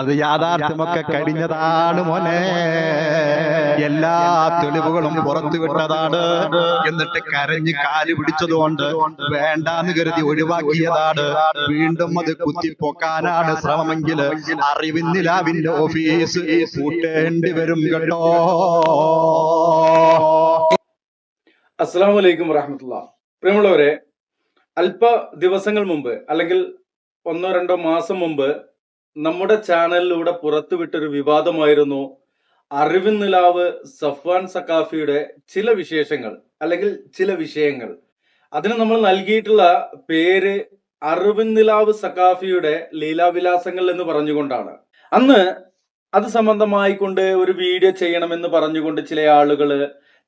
അത് യാഥാർത്ഥ്യമൊക്കെ കഴിഞ്ഞതാണ് മോനെ. എല്ലാ തെളിവുകളും പുറത്തു വിട്ടതാണ്. എന്നിട്ട് കരഞ്ഞ് കാൽ പിടിച്ചതുകൊണ്ട് വേണ്ടാന്ന് കരുതി ഒഴിവാക്കിയതാണ്. വീണ്ടും അത് കുത്തിപ്പൊക്കാനാണ് ശ്രമമെങ്കിൽ അറിവിന്നിലാവിന്റെ ഓഫീസ് കൂട്ടേണ്ടി വരും കേട്ടോ. അസ്സാം വലൈക്കും വറഹമത്തുള്ള. പ്രിയമുള്ളവരെ അല്പ ദിവസങ്ങൾ മുമ്പ് അല്ലെങ്കിൽ ഒന്നോ രണ്ടോ മാസം മുമ്പ് നമ്മുടെ ചാനലിലൂടെ പുറത്തുവിട്ടൊരു വിവാദമായിരുന്നു അറിവിൻ നിലാവ് സഫ്വാൻ സക്കാഫിയുടെ ചില വിശേഷങ്ങൾ അല്ലെങ്കിൽ ചില വിഷയങ്ങൾ. അതിന് നമ്മൾ നൽകിയിട്ടുള്ള പേര് അറിവിൻ നിലാവ് സക്കാഫിയുടെ ലീലാവിലാസങ്ങൾ എന്ന് പറഞ്ഞുകൊണ്ടാണ്. അന്ന് അത് സംബന്ധമായിക്കൊണ്ട് ഒരു വീഡിയോ ചെയ്യണമെന്ന് പറഞ്ഞുകൊണ്ട് ചില ആളുകൾ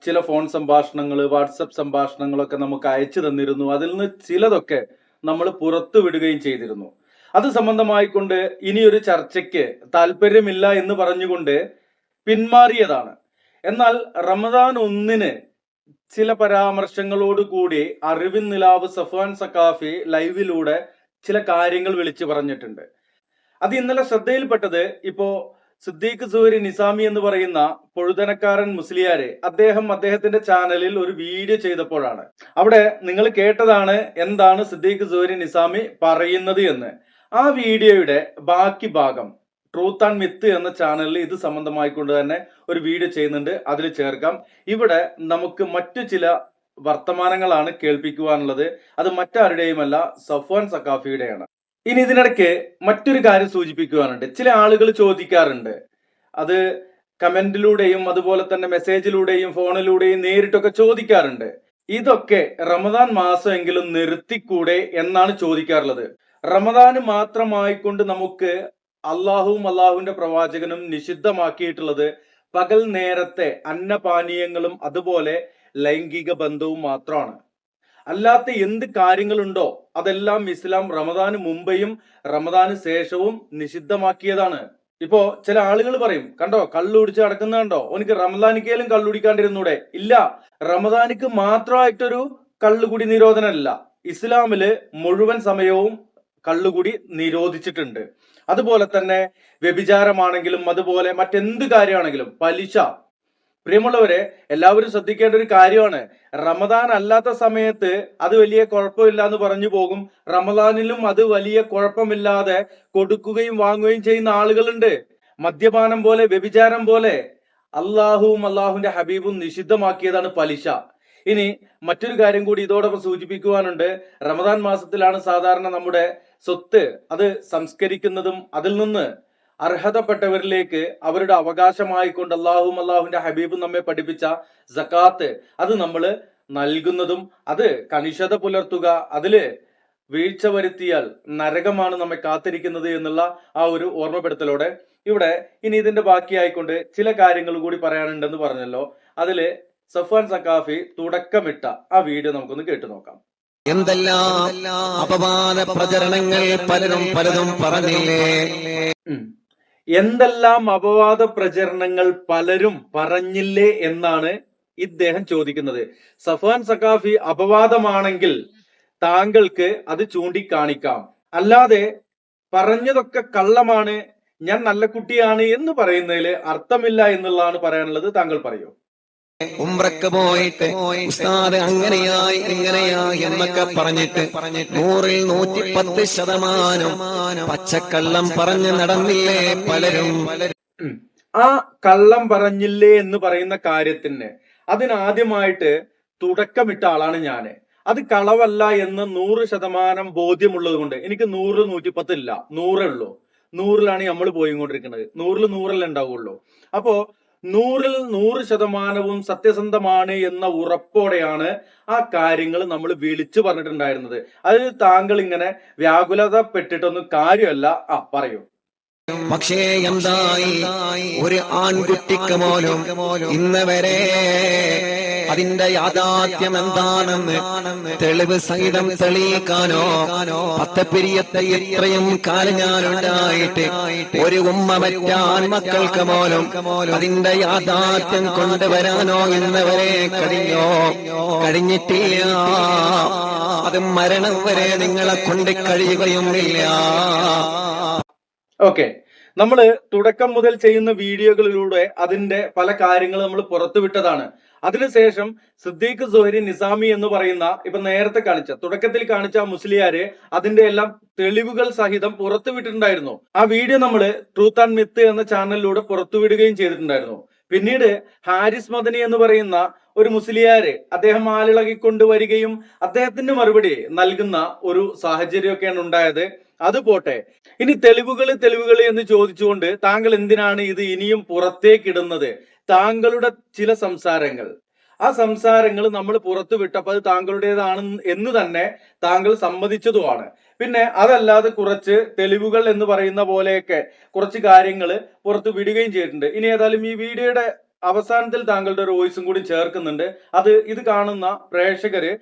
ചില ഫോൺ സംഭാഷണങ്ങൾ വാട്സപ്പ് സംഭാഷണങ്ങളൊക്കെ നമുക്ക് അയച്ചു തന്നിരുന്നു. അതിൽ നിന്ന് ചിലതൊക്കെ നമ്മൾ പുറത്തു വിടുകയും ചെയ്തിരുന്നു. അത് സംബന്ധമായിക്കൊണ്ട് ഇനിയൊരു ചർച്ചയ്ക്ക് താല്പര്യമില്ല എന്ന് പറഞ്ഞുകൊണ്ട് പിന്മാറിയതാണ്. എന്നാൽ റമദാൻ ഒന്നിന് ചില പരാമർശങ്ങളോട് കൂടി അറിവിൻ നിലാവ് സഫാൻ സക്കാഫി ലൈവിലൂടെ ചില കാര്യങ്ങൾ വിളിച്ചു പറഞ്ഞിട്ടുണ്ട്. അത് ഇന്നലെ ശ്രദ്ധയിൽപ്പെട്ടത് ഇപ്പോ സിദ്ദീഖ് സുഹരി നിസാമി എന്ന് പറയുന്ന പൊഴുതനക്കാരൻ മുസ്ലിയാരെ അദ്ദേഹം അദ്ദേഹത്തിന്റെ ചാനലിൽ ഒരു വീഡിയോ ചെയ്തപ്പോഴാണ്. അവിടെ നിങ്ങൾ കേട്ടതാണ് എന്താണ് സിദ്ദീഖ് സുഹരി നിസാമി പറയുന്നത് എന്ന്. ആ വീഡിയോയുടെ ബാക്കി ഭാഗം ട്രൂത്ത് ആൻഡ് മിത്ത് എന്ന ചാനലിൽ ഇത് സംബന്ധമായിക്കൊണ്ട് തന്നെ ഒരു വീഡിയോ ചെയ്യുന്നുണ്ട്. അതിൽ ചേർക്കാം. ഇവിടെ നമുക്ക് മറ്റു ചില വർത്തമാനങ്ങളാണ് കേൾപ്പിക്കുവാനുള്ളത്. അത് മറ്റാരുടെയുമല്ല സഫ്വാൻ സക്കാഫിയുടെയാണ് ഇനി ഇതിനിടയ്ക്ക് മറ്റൊരു കാര്യം സൂചിപ്പിക്കുവാനുണ്ട്. ചില ആളുകൾ ചോദിക്കാറുണ്ട്. അത് കമന്റിലൂടെയും അതുപോലെ തന്നെ മെസ്സേജിലൂടെയും ഫോണിലൂടെയും നേരിട്ടൊക്കെ ചോദിക്കാറുണ്ട്. ഇതൊക്കെ റമദാൻ മാസമെങ്കിലും നിർത്തിക്കൂടെ എന്നാണ് ചോദിക്കാറുള്ളത്. റമദാന് മാത്രമായിക്കൊണ്ട് നമുക്ക് അള്ളാഹുവും അള്ളാഹുവിന്റെ പ്രവാചകനും നിഷിദ്ധമാക്കിയിട്ടുള്ളത് പകൽ നേരത്തെ അന്നപാനീയങ്ങളും അതുപോലെ ലൈംഗിക ബന്ധവും മാത്രമാണ്. അല്ലാത്ത എന്ത് കാര്യങ്ങളുണ്ടോ അതെല്ലാം ഇസ്ലാം റമദാന് മുമ്പെയും റമദാന് ശേഷവും നിഷിദ്ധമാക്കിയതാണ്. ഇപ്പോ ചില ആളുകൾ പറയും കണ്ടോ കള്ളു കുടിച്ച് നടക്കുന്ന കണ്ടോ? ഓനിക്ക് റമദാനിക്കേലും കള്ളു കുടിക്കാണ്ടിരുന്നൂടെ ഇല്ല റമദാനിക്ക് മാത്രമായിട്ടൊരു കള്ളുകുടി നിരോധനമല്ല. ഇസ്ലാമിൽ മുഴുവൻ സമയവും കള്ളുകുടി നിരോധിച്ചിട്ടുണ്ട്. അതുപോലെ തന്നെ വ്യഭിചാരമാണെങ്കിലും അതുപോലെ മറ്റെന്ത് കാര്യമാണെങ്കിലും പലിശ. പ്രിയമുള്ളവരെ എല്ലാവരും ശ്രദ്ധിക്കേണ്ട ഒരു കാര്യമാണ്. റമദാൻ അല്ലാത്ത സമയത്ത് അത് വലിയ കുഴപ്പമില്ല എന്ന് പറഞ്ഞു പോകും. റമദാനിലും അത് വലിയ കുഴപ്പമില്ലാതെ കൊടുക്കുകയും വാങ്ങുകയും ചെയ്യുന്ന ആളുകളുണ്ട്. മദ്യപാനം പോലെ വ്യഭിചാരം പോലെ അള്ളാഹുവും അള്ളാഹുവിന്റെ ഹബീബും നിഷിദ്ധമാക്കിയതാണ് പലിശ. ഇനി മറ്റൊരു കാര്യം കൂടി ഇതോടൊപ്പം സൂചിപ്പിക്കുവാനുണ്ട്. റമദാൻ മാസത്തിലാണ് സാധാരണ നമ്മുടെ സ്വത്ത് അത് സംസ്കരിക്കുന്നതും അതിൽ നിന്ന് അർഹതപ്പെട്ടവരിലേക്ക് അവരുടെ അവകാശമായിക്കൊണ്ട് അള്ളാഹും അള്ളാഹുവിന്റെ ഹബീബ് നമ്മെ പഠിപ്പിച്ച സക്കാത്ത് അത് നമ്മൾ നൽകുന്നതും അത് കണിശത പുലർത്തുക അതിൽ വീഴ്ച വരുത്തിയാൽ നരകമാണ് നമ്മെ കാത്തിരിക്കുന്നത് എന്നുള്ള ആ ഒരു ഓർമ്മപ്പെടുത്തലോടെ ഇവിടെ ഇനി ഇതിന്റെ ബാക്കിയായിക്കൊണ്ട് ചില കാര്യങ്ങൾ കൂടി പറയാനുണ്ടെന്ന് പറഞ്ഞല്ലോ. അതിൽ സഫാൻ സക്കാഫി തുടക്കമിട്ട ആ വീഡിയോ നമുക്കൊന്ന് കേട്ടു നോക്കാം. എന്തെല്ലാം അപവാദ പ്രചരണങ്ങൾ പലരും പലതും പറഞ്ഞില്ലേ? എന്തെല്ലാം അപവാദ പ്രചരണങ്ങൾ പലരും പറഞ്ഞില്ലേ എന്നാണ് ഇദ്ദേഹം ചോദിക്കുന്നത്. സഫാൻ സഖാഫി അപവാദമാണെങ്കിൽ താങ്കൾക്ക് അത് ചൂണ്ടിക്കാണിക്കാം. അല്ലാതെ പറഞ്ഞതൊക്കെ കള്ളമാണ് ഞാൻ നല്ല കുട്ടിയാണ് എന്ന് പറയുന്നതിൽ അർത്ഥമില്ല എന്നുള്ളതാണ് പറയാനുള്ളത്. താങ്കൾ പറയൂ. ഉംറക്ക് പോയിട്ട് ഉസ്താദ് അങ്ങനെയായി ഇങ്ങനെയായി എന്നൊക്കെ പറഞ്ഞിട്ട് നൂറിൽ നൂറ്റി പത്ത് ശതമാനം പച്ചക്കള്ളം പറഞ്ഞ് നടന്നില്ലേ പലരും. ആ കള്ളം പറഞ്ഞില്ലേ എന്ന് പറയുന്ന കാര്യത്തിന് അതിനാദ്യമായിട്ട് തുടക്കമിട്ട ആളാണ് ഞാൻ. അത് കളവല്ല എന്ന് നൂറ് ശതമാനം ബോധ്യമുള്ളത് കൊണ്ട് എനിക്ക് നൂറ് നൂറ്റിപ്പത്ത് ഇല്ല. നൂറേ ഉള്ളൂ. നൂറിലാണ് നമ്മൾ പോയിക്കൊണ്ടിരിക്കുന്നത്. നൂറിൽ നൂറല്ലേ ഉണ്ടാവുള്ളൂ. അപ്പോ നൂറിൽ നൂറ് ശതമാനവും സത്യസന്ധമാണ് എന്ന ഉറപ്പോടെയാണ് ആ കാര്യങ്ങൾ നമ്മൾ വിളിച്ചു പറഞ്ഞിട്ടുണ്ടായിരുന്നത്. അതിൽ താങ്കൾ ഇങ്ങനെ വ്യാകുലതപ്പെട്ടിട്ടൊന്നും കാര്യമല്ല. ആ പറയൂ. പക്ഷേ എന്തായി? ഒരു ആൺകുട്ടിക്ക് മോലും ഇന്ന് വരെ അതിന്റെ യാഥാർത്ഥ്യം എന്താണെന്ന് തെളിവ് സഹിതം തെളിയിക്കാനോ പത്തപ്പിരിയത്തെ ഇത്രയും കാലം ഞാനുണ്ടായിട്ട് ഒരു ഉമ്മ പറ്റാൻ മക്കൾക്ക് പോലും അതിന്റെ യാഥാർത്ഥ്യം കൊണ്ടുവരാനോ എന്നവരെ വരെ കഴിഞ്ഞോ? കഴിഞ്ഞിട്ടില്ല. അത് മരണം വരെ നിങ്ങളെ കൊണ്ട് കഴിയുകയും ഇല്ല ഓക്കെ. നമ്മൾ തുടക്കം മുതൽ ചെയ്യുന്ന വീഡിയോകളിലൂടെ അതിന്റെ പല കാര്യങ്ങളും നമ്മൾ പുറത്തുവിട്ടതാണ്. അതിനുശേഷം സിദ്ദീഖ് സുഹരി നിസാമി എന്ന് പറയുന്ന ഇപ്പൊ നേരത്തെ കാണിച്ച തുടക്കത്തിൽ കാണിച്ച മുസ്ലിയാര് അതിന്റെ എല്ലാം തെളിവുകൾ സഹിതം പുറത്തുവിട്ടിട്ടുണ്ടായിരുന്നു ആ വീഡിയോ നമ്മൾ ട്രൂത്ത് ആൻഡ് മിത്ത് എന്ന ചാനലിലൂടെ പുറത്തുവിടുകയും ചെയ്തിട്ടുണ്ടായിരുന്നു. പിന്നീട് ഹാരിസ് മദനി എന്ന് പറയുന്ന ഒരു മുസ്ലിയാര് അദ്ദേഹം ആളിളകി കൊണ്ടുവരികയും അദ്ദേഹത്തിന്റെ മറുപടി നൽകുന്ന ഒരു സാഹചര്യമൊക്കെയാണ് ഉണ്ടായത്. അത് പോട്ടെ. ഇനി തെളിവുകൾ തെളിവുകൾ എന്ന് ചോദിച്ചുകൊണ്ട് താങ്കൾ എന്തിനാണ് ഇത് ഇനിയും പുറത്തേക്കിടുന്നത് താങ്കളുടെ ചില സംസാരങ്ങൾ. ആ സംസാരങ്ങൾ നമ്മൾ പുറത്തു വിട്ടപ്പോൾ അത് താങ്കളുടേതാണ് എന്ന് തന്നെ താങ്കൾ സമ്മതിച്ചതുമാണ്. പിന്നെ അതല്ലാതെ കുറച്ച് തെളിവുകൾ എന്ന് പറയുന്ന പോലെയൊക്കെ കുറച്ച് കാര്യങ്ങൾ പുറത്തു വിടുകയും ചെയ്തിട്ടുണ്ട്. ഇനി ഏതായാലും ഈ വീഡിയോയുടെ അവസാനത്തിൽ താങ്കളുടെ ഒരു വോയിസും കൂടി ചേർക്കുന്നുണ്ട്. അത് ഇത് കാണുന്ന പ്രേക്ഷകര്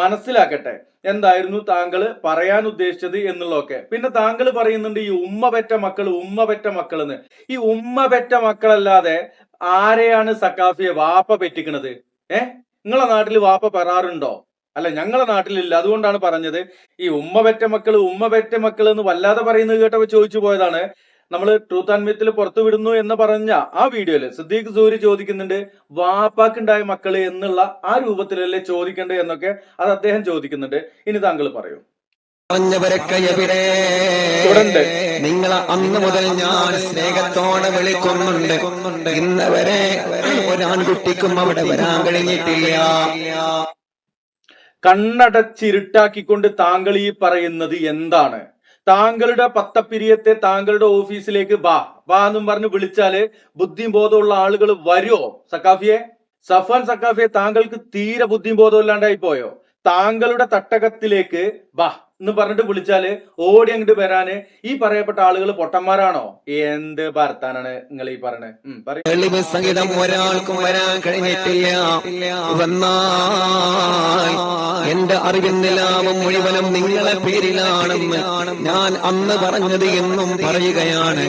മനസ്സിലാക്കട്ടെ. എന്തായിരുന്നു താങ്കൾ പറയാൻ ഉദ്ദേശിച്ചത് എന്നുള്ളതൊക്കെ. പിന്നെ താങ്കൾ പറയുന്നുണ്ട് ഈ ഉമ്മ പെറ്റ മക്കൾ ഉമ്മ പെറ്റ മക്കൾ എന്ന് ഈ ഉമ്മ പെറ്റ മക്കളല്ലാതെ ആരെയാണ് സക്കാഫിയെ വാപ്പ പെറ്റിക്കണത്? ഏ? നിങ്ങളെ നാട്ടിൽ വാപ്പ പറാറുണ്ടോ? അല്ല ഞങ്ങളെ നാട്ടിലില്ല. അതുകൊണ്ടാണ് പറഞ്ഞത് ഈ ഉമ്മ പെറ്റ മക്കൾ ഉമ്മ പെറ്റ മക്കൾ എന്ന് വല്ലാതെ പറയുന്നത് കേട്ടപ്പോ ചോദിച്ചു പോയതാണ്. നമ്മൾ ട്രൂത്ത് ആൻഡ് മിത്തിൽ പുറത്തു വിടുന്നു എന്ന് പറഞ്ഞ ആ വീഡിയോയിൽ സിദ്ദീഖ് സൂരി ചോദിക്കുന്നുണ്ട് വാപ്പാക്കുണ്ടായ മക്കൾ എന്നുള്ള ആ രൂപത്തിലല്ലേ ചോദിക്കേണ്ടത് എന്നൊക്കെ അത് അദ്ദേഹം ചോദിക്കുന്നുണ്ട്. ഇനി താങ്കൾ പറയൂ. പറഞ്ഞവരൊക്കെ എവിടെ? നിങ്ങളെ അന്ന് മുതൽ ഞാൻ സ്നേഹത്തോടെ വിളിക്കുന്നുണ്ട്. ഇന്ന് വരെ ഒരാൺകുട്ടിക്കും അവിടെ വരാൻ കഴിഞ്ഞിട്ടില്ല. കണ്ണടച്ചിരുട്ടാക്കിക്കൊണ്ട് താങ്കൾ ഈ പറയുന്നത് എന്താണ്? താങ്കളുടെ പത്തപ്പിരിയത്തെ താങ്കളുടെ ഓഫീസിലേക്ക് വാ. വാ എന്നും പറഞ്ഞ് വിളിച്ചാൽ ബുദ്ധിയും ബോധമുള്ള ആളുകൾ വരുമോ സക്കാഫിയെ സഫാൻ സക്കാഫിയെ താങ്കൾക്ക് തീരെ ബുദ്ധിയും ബോധമില്ലാണ്ടായി പോയോ താങ്കളുടെ തട്ടകത്തിലേക്ക് ബാ എന്ന് പറഞ്ഞിട്ട് വിളിച്ചാൽ ഓടി അങ്ങോട്ട് വരാന്. ഈ പറയപ്പെട്ട ആളുകൾ പൊട്ടന്മാരാണോ? എന്ത് ഭർത്താനാണ് നിങ്ങൾ ഈ പറയണത് പറയൂ. ഒരാൾക്കും വരാൻ കഴിഞ്ഞിട്ടില്ല. വന്നാൽ എന്റെ ലാഭം മുഴുവനും നിങ്ങളെ പേരിലാണെന്ന് ഞാൻ അന്ന് പറഞ്ഞത് എന്നും പറയുകയാണ്.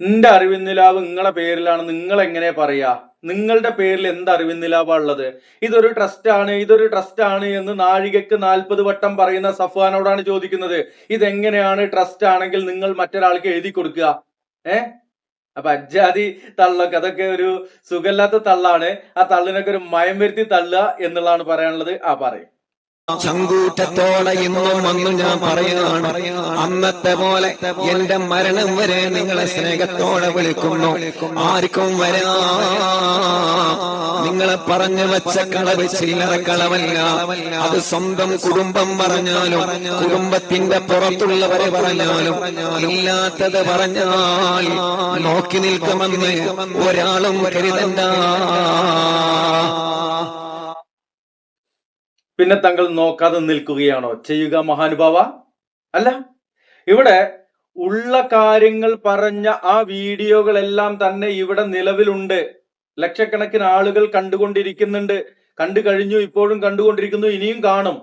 എന്റെ അറിവിന്നിലാവ് നിങ്ങളെ പേരിലാണ്. നിങ്ങൾ എങ്ങനെ പറയാ? നിങ്ങളുടെ പേരിൽ എന്ത് അറിവിന്നിലാവാ ഉള്ളത്? ഇതൊരു ട്രസ്റ്റ് ആണ് ഇതൊരു ട്രസ്റ്റ് ആണ് എന്ന് നാഴികക്ക് നാൽപ്പത് വട്ടം പറയുന്ന സഫ്വാനോടാണ് ചോദിക്കുന്നത്. ഇതെങ്ങനെയാണ് ട്രസ്റ്റ് ആണെങ്കിൽ നിങ്ങൾ മറ്റൊരാൾക്ക് എഴുതി കൊടുക്കുക? ഏ? അപ്പൊ അജ്ജാതി തള്ളൊക്കെ അതൊക്കെ ഒരു സുഖമില്ലാത്ത തള്ളാണ്. ആ തള്ളിനൊക്കെ ഒരു മയം വരുത്തി തള്ളുക എന്നുള്ളതാണ് പറയാനുള്ളത്. ആ പറയും. ചങ്കൂറ്റത്തോടെ ഇന്നും അന്നും ഞാൻ പറയുകയാണ് അന്നത്തെ പോലെ എന്റെ മരണം വരെ നിങ്ങളെ സ്നേഹത്തോടെ വിളിക്കുന്നു. ആർക്കും വരാ. നിങ്ങളെ പറഞ്ഞു വെച്ച കളവ് ചില്ലറ കളവല്ല. അത് സ്വന്തം കുടുംബം പറഞ്ഞാലും കുടുംബത്തിന്റെ പുറത്തുള്ളവരെ പറഞ്ഞാലും ഇല്ലാത്തത് പറഞ്ഞാൽ നോക്കി നിൽക്കുമെന്ന് ഒരാളും കരുതണ്ട. പിന്നെ തങ്ങൾ നോക്കാതെ നിൽക്കുകയാണോ? ചെയ്യുക മഹാനുഭാവ. അല്ല ഇവിടെ ഉള്ള കാര്യങ്ങൾ പറഞ്ഞ ആ വീഡിയോകളെല്ലാം തന്നെ ഇവിടെ നിലവിലുണ്ട്. ലക്ഷക്കണക്കിന് ആളുകൾ കണ്ടുകൊണ്ടിരിക്കുന്നുണ്ട്. കണ്ടു കഴിഞ്ഞു ഇപ്പോഴും കണ്ടുകൊണ്ടിരിക്കുന്നു ഇനിയും കാണും.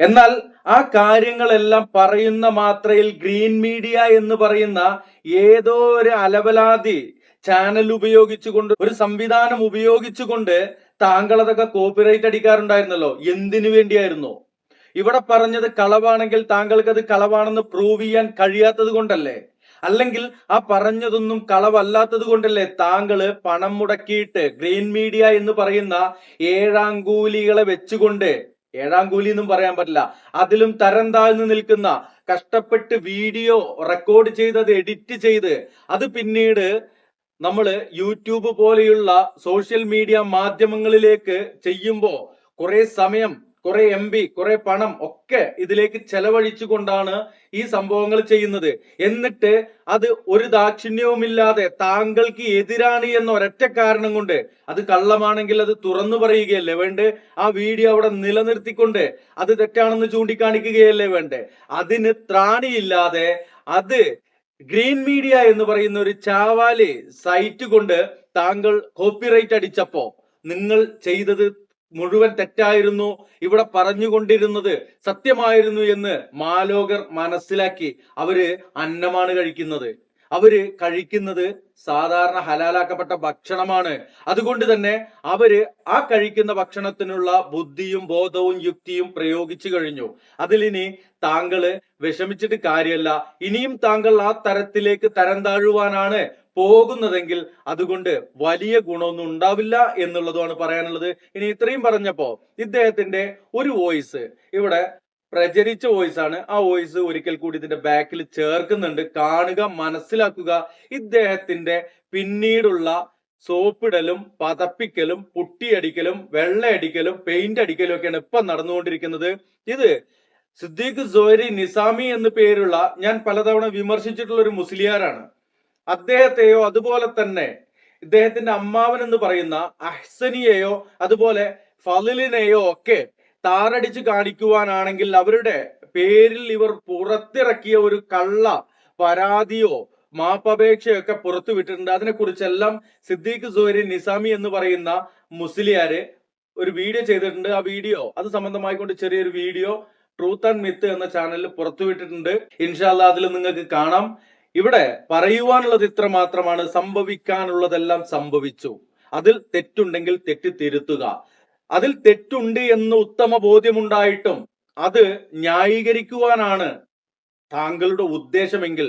എന്നാൽ ആ കാര്യങ്ങളെല്ലാം പറയുന്ന മാത്രയിൽ ഗ്രീൻ മീഡിയ എന്ന് പറയുന്ന ഏതോ ഒരു അലവലാതി ചാനൽ ഉപയോഗിച്ചുകൊണ്ട് ഒരു സംവിധാനം ഉപയോഗിച്ചുകൊണ്ട് താങ്കൾ അതൊക്കെ കോപ്പിറൈറ്റ് അടിക്കാറുണ്ടായിരുന്നല്ലോ. എന്തിനു വേണ്ടിയായിരുന്നു? ഇവിടെ പറഞ്ഞത് കളവാണെങ്കിൽ താങ്കൾക്ക് അത് കളവാണെന്ന് പ്രൂവ് ചെയ്യാൻ കഴിയാത്തത് കൊണ്ടല്ലേ? അല്ലെങ്കിൽ ആ പറഞ്ഞതൊന്നും കളവല്ലാത്തത് കൊണ്ടല്ലേ താങ്കൾ പണം മുടക്കിയിട്ട് ഗ്രീൻ മീഡിയ എന്ന് പറയുന്ന ഏഴാം കൂലികളെ വെച്ചുകൊണ്ട് ഏഴാം കൂലി എന്നും പറയാൻ പറ്റില്ല അതിലും തരം താഴ്ന്നു നിൽക്കുന്ന കഷ്ടപ്പെട്ട് വീഡിയോ റെക്കോർഡ് ചെയ്ത് അത് എഡിറ്റ് ചെയ്ത് അത് പിന്നീട് നമ്മൾ യൂട്യൂബ് പോലെയുള്ള സോഷ്യൽ മീഡിയ മാധ്യമങ്ങളിലേക്ക് ചെയ്യുമ്പോൾ കുറെ സമയം കുറെ എം ബി കുറെ പണം ഒക്കെ ഇതിലേക്ക് ചെലവഴിച്ചുകൊണ്ടാണ് ഈ സംഭവങ്ങൾ ചെയ്യുന്നത്. എന്നിട്ട് അത് ഒരു ദാക്ഷിണ്യവുമില്ലാതെ താങ്കൾക്ക് എതിരാണ് എന്ന ഒരൊറ്റ കാരണം കൊണ്ട് അത് കള്ളമാണെങ്കിൽ അത് തുറന്നു പറയുകയല്ലേ വേണ്ടേ? ആ വീഡിയോ അവിടെ നിലനിർത്തിക്കൊണ്ട് അത് തെറ്റാണെന്ന് ചൂണ്ടിക്കാണിക്കുകയല്ലേ വേണ്ടേ? അതിന് ത്രാണിയില്ലാതെ അത് ഗ്രീൻ മീഡിയ എന്ന് പറയുന്ന ഒരു ചാവാലി സൈറ്റ് കൊണ്ട് താങ്കൾ കോപ്പിറൈറ്റ് അടിച്ചപ്പോ നിങ്ങൾ ചെയ്തത് മുഴുവൻ തെറ്റായിരുന്നു ഇവിടെ പറഞ്ഞുകൊണ്ടിരുന്നത് സത്യമായിരുന്നു എന്ന് മാലോകർ മനസ്സിലാക്കി അവർ അന്നമാണ് കഴിക്കുന്നത്. അവർ കഴിക്കുന്നത് സാധാരണ ഹലാലാക്കപ്പെട്ട ഭക്ഷണമാണ്. അതുകൊണ്ട് തന്നെ അവർ ആ കഴിക്കുന്ന ഭക്ഷണത്തിനുള്ള ബുദ്ധിയും ബോധവും യുക്തിയും പ്രയോഗിച്ചു കഴിഞ്ഞു. അതിലിനി താങ്കൾ വിഷമിച്ചിട്ട് കാര്യമല്ല ഇനിയും താങ്കൾ ആ തരത്തിലേക്ക് തരം താഴുവാനാണ് പോകുന്നതെങ്കിൽ അതുകൊണ്ട് വലിയ ഗുണമൊന്നും ഉണ്ടാവില്ല എന്നുള്ളതുമാണ് പറയാനുള്ളത്. ഇനി ഇത്രയും പറഞ്ഞപ്പോ ഇദ്ദേഹത്തിന്റെ ഒരു വോയിസ് ഇവിടെ പ്രചരിച്ച വോയിസ് ആണ് ആ വോയിസ് ഒരിക്കൽ കൂടി ഇതിന്റെ ബാക്കിൽ ചേർക്കുന്നുണ്ട്. കാണുക മനസ്സിലാക്കുക. ഇദ്ദേഹത്തിന്റെ പിന്നീടുള്ള സോപ്പിടലും പതപ്പിക്കലും പുട്ടിയടിക്കലും വെള്ളയടിക്കലും പെയിന്റ് അടിക്കലും ഒക്കെയാണ് ഇപ്പൊ നടന്നുകൊണ്ടിരിക്കുന്നത്. ഇത് സിദ്ദീഖ് സോരി നിസാമി എന്ന് പേരുള്ള ഞാൻ പലതവണ വിമർശിച്ചിട്ടുള്ള ഒരു മുസ്ലിയാരാണ്. അദ്ദേഹത്തെയോ അതുപോലെ തന്നെ ഇദ്ദേഹത്തിന്റെ അമ്മാവൻ എന്ന് പറയുന്ന അഹ്സനിയെയോ അതുപോലെ ഫലിലിനെയോ ഒക്കെ താറടിച്ച് കാണിക്കുവാനാണെങ്കിൽ അവരുടെ പേരിൽ ഇവർ പുറത്തിറക്കിയ ഒരു കള്ള പരാതിയോ മാപ്പപേക്ഷയൊക്കെ പുറത്തു വിട്ടിട്ടുണ്ട്. അതിനെക്കുറിച്ചെല്ലാം സിദ്ദീഖ് സോരി നിസാമി എന്ന് പറയുന്ന മുസ്ലിയാര് ഒരു വീഡിയോ ചെയ്തിട്ടുണ്ട്. ആ വീഡിയോ അത് സംബന്ധമായിക്കൊണ്ട് ചെറിയൊരു വീഡിയോ ട്രൂത്ത് ആൻഡ് മിത്ത് എന്ന ചാനലിൽ പുറത്തുവിട്ടിട്ടുണ്ട് ഇൻഷാല്ല അതിൽ നിങ്ങൾക്ക് കാണാം. ഇവിടെ പറയുവാനുള്ളത് ഇത്ര മാത്രമാണ് സംഭവിക്കാനുള്ളതെല്ലാം സംഭവിച്ചു. അതിൽ തെറ്റുണ്ടെങ്കിൽ തെറ്റ് തിരുത്തുക അതിൽ തെറ്റുണ്ട് എന്ന് ഉത്തമ ബോധ്യമുണ്ടായിട്ടും അത് ന്യായീകരിക്കുവാനാണ് താങ്കളുടെ ഉദ്ദേശമെങ്കിൽ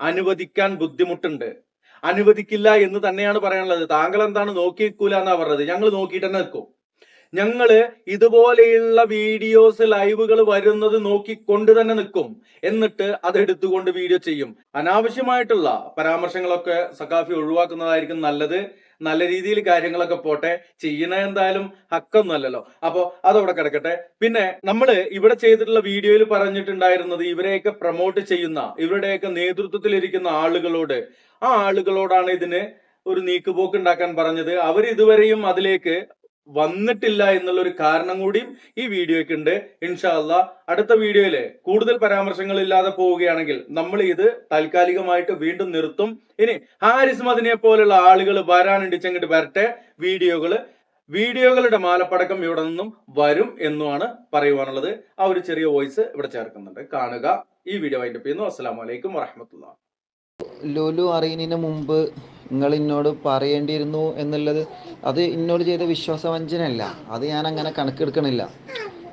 അനുവദിക്കാൻ ബുദ്ധിമുട്ടുണ്ട്. അനുവദിക്കില്ല എന്ന് തന്നെയാണ് പറയാനുള്ളത്. താങ്കൾ എന്താണ് നോക്കിക്കൂല എന്നാ പറഞ്ഞത്? ഞങ്ങൾ നോക്കിയിട്ട് തന്നെ നിൽക്കും. ഞങ്ങൾ ഇതുപോലെയുള്ള വീഡിയോസ് ലൈവുകൾ വരുന്നത് നോക്കിക്കൊണ്ട് തന്നെ നിൽക്കും. എന്നിട്ട് അത് എടുത്തുകൊണ്ട് വീഡിയോ ചെയ്യും. അനാവശ്യമായിട്ടുള്ള പരാമർശങ്ങളൊക്കെ സഖാഫി ഒഴിവാക്കുന്നതായിരിക്കും നല്ലത്. നല്ല രീതിയിൽ കാര്യങ്ങളൊക്കെ പോട്ടെ. ചെയ്യുന്ന എന്തായാലും ഹക്കൊന്നുമല്ലല്ലോ. അപ്പോ അതവിടെ കിടക്കട്ടെ. പിന്നെ നമ്മൾ ഇവിടെ ചെയ്തിട്ടുള്ള വീഡിയോയിൽ പറഞ്ഞിട്ടുണ്ടായിരുന്നത് ഇവരെയൊക്കെ പ്രൊമോട്ട് ചെയ്യുന്ന ഇവരുടെയൊക്കെ നേതൃത്വത്തിലിരിക്കുന്ന ആളുകളോട്. ആ ആളുകളോടാണ് ഇതിന് ഒരു നീക്കുപോക്ക് ഉണ്ടാക്കാൻ പറഞ്ഞത്. അവർ ഇതുവരെയും അതിലേക്ക് വന്നിട്ടില്ല എന്നുള്ള ഒരു കാരണം കൂടിയും ഈ വീഡിയോയ്ക്ക് ഉണ്ട്. ഇൻഷാല്ല അടുത്ത വീഡിയോയിൽ കൂടുതൽ പരാമർശങ്ങൾ ഇല്ലാതെ പോവുകയാണെങ്കിൽ നമ്മൾ ഇത് താൽക്കാലികമായിട്ട് വീണ്ടും നിർത്തും. ഇനി ഹാരിസ് മദിനെ പോലുള്ള ആളുകൾ വരാനുണ്ട് ചെങ്ങിട്ട് വരട്ടെ. വീഡിയോകൾ വീഡിയോകളുടെ മാലപ്പടക്കം ഇവിടെ നിന്നും വരും എന്നുമാണ് പറയുവാനുള്ളത്. ആ ഒരു ചെറിയ വോയിസ് ഇവിടെ ചേർക്കുന്നുണ്ട്. കാണുക. ഈ വീഡിയോ വൈൻഡപ്പ് ചെയ്യുന്നു. അസ്സാം വലൈക്കും വറഹമത്തുള്ള ലുലു അറിയുന്നതിന് മുമ്പ് നിങ്ങൾ എന്നോട് പറയേണ്ടിയിരുന്നു എന്നുള്ളത് അത് ഇന്നോട് ചെയ്ത വിശ്വാസവഞ്ചനയല്ല. അത് ഞാൻ അങ്ങനെ കണക്കെടുക്കണില്ല.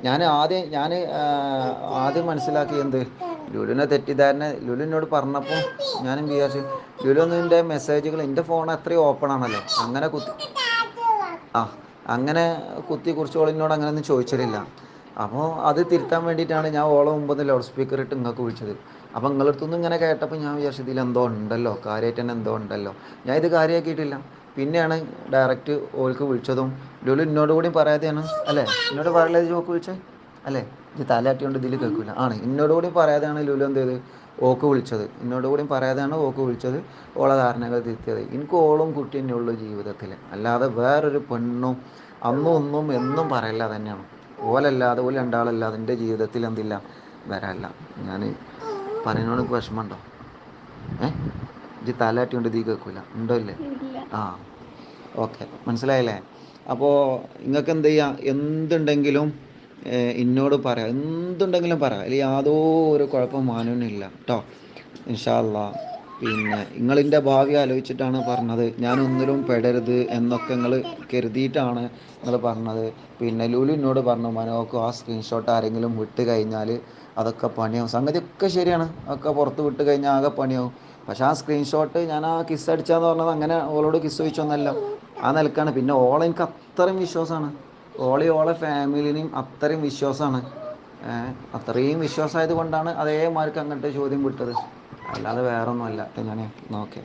ഞാൻ ആദ്യം ഞാൻ ആദ്യം മനസ്സിലാക്കി എന്ത്? ലുലുവിനെ തെറ്റിദ്ധാരണ ലുലു എന്നോട് പറഞ്ഞപ്പോൾ ഞാനും വിചാരിച്ചു ലുലു ലുലുവിന്റെ മെസ്സേജുകൾ എന്റെ ഫോൺ അത്രയും ഓപ്പൺ ആണല്ലോ. അങ്ങനെ കുത്തി ആ അങ്ങനെ കുത്തി കുറിച്ചോളിനോട് അങ്ങനെ ഒന്നും ചോദിച്ചിട്ടില്ല. അപ്പോൾ അത് തിരുത്താൻ വേണ്ടിയിട്ടാണ് ഞാൻ ഓളം മുമ്പ് ലൗഡ് സ്പീക്കർ ഇട്ട് നിങ്ങൾക്ക് വിളിച്ചത്. അപ്പോൾ നിങ്ങളടുത്തുനിന്ന് ഇങ്ങനെ കേട്ടപ്പോൾ ഞാൻ വിചാരിച്ചു ഇതിൽ എന്തോ ഉണ്ടല്ലോ കാര്യമായിട്ട് തന്നെ എന്തോ ഉണ്ടല്ലോ. ഞാൻ ഇത് കാര്യമാക്കിയിട്ടില്ല പിന്നെയാണ് ഡയറക്റ്റ് ഓൾക്ക് വിളിച്ചതും. ലുലു എന്നോട് കൂടി പറയാതെയാണ് അല്ലേ? എന്നോട് പറയാതെ ഓക്ക് വിളിച്ചത് അല്ലേ? ഇത് തലയാട്ടിയോണ്ട് ഇതിൽ കേൾക്കില്ല ആണ്. എന്നോട് കൂടി പറയാതെയാണ് ലുലു എന്ത് ചെയ്ത് ഓക്ക് വിളിച്ചത്. എന്നോട് കൂടി പറയാതെയാണ് ഓക്ക് വിളിച്ചത് ഓളെ ധാരണകൾ തിരുത്തിയത്. എനിക്ക് ഓളും കുട്ടി ഉള്ളൂ ജീവിതത്തിൽ അല്ലാതെ വേറൊരു പെണ്ണും അന്നും ഒന്നും എന്നും പറയില്ല തന്നെയാണ്. ഓലല്ലാതെ ഓല രണ്ടാളല്ലാതെ എന്റെ ജീവിതത്തിൽ എന്തില്ല? വരാല്ല. ഞാൻ പറയുന്നോട് എനിക്ക് വിഷമമുണ്ടോ? ഏ? ഇജ്ജ് തലയാട്ടിയോണ്ട് തീ കേൾക്കില്ല ഉണ്ടോ ഇല്ലേ? ആ. ഓക്കെ. മനസ്സിലായില്ലേ? അപ്പോൾ നിങ്ങൾക്ക് എന്ത് ചെയ്യാം? എന്തുണ്ടെങ്കിലും എന്നോട് പറയാം. എന്തുണ്ടെങ്കിലും പറയാം. അതിൽ ഒരു കുഴപ്പം മാനൂനില്ല കേട്ടോ ഇൻഷാല്ല പിന്നെ നിങ്ങളിന്റെ ഭാവി ആലോചിച്ചിട്ടാണ് പറഞ്ഞത്. ഞാനൊന്നിലും പെടരുത് എന്നൊക്കെ നിങ്ങൾ കരുതിയിട്ടാണ് നിങ്ങൾ പറഞ്ഞത്. പിന്നെ ലുലു എന്നോട് പറഞ്ഞു മനോക്ക് ആ സ്ക്രീൻഷോട്ട് ആരെങ്കിലും വിട്ട് കഴിഞ്ഞാൽ അതൊക്കെ പണിയാവും. സംഗതി ഒക്കെ ശരിയാണ്. ഒക്കെ പുറത്ത് വിട്ട് കഴിഞ്ഞാൽ ആകെ പണിയാവും. പക്ഷെ ആ സ്ക്രീൻഷോട്ട് ഞാൻ ആ കിസ് അടിച്ചാന്ന് പറഞ്ഞത് അങ്ങനെ ഓളോട് കിസ് ചോദിച്ചൊന്നല്ല. ആ നിലക്കാണ്. പിന്നെ ഓളെ എനിക്ക് അത്രയും വിശ്വാസമാണ്. ഓളി ഓളെ ഫാമിലിനെയും അത്രയും വിശ്വാസമാണ്. അത്രയും വിശ്വാസമായത് കൊണ്ടാണ് അതേമാർക്ക് അങ്ങോട്ട് ചോദ്യം വിട്ടത്. അല്ലാതെ വേറെ ഒന്നുമല്ല ഞാൻ നോക്കേ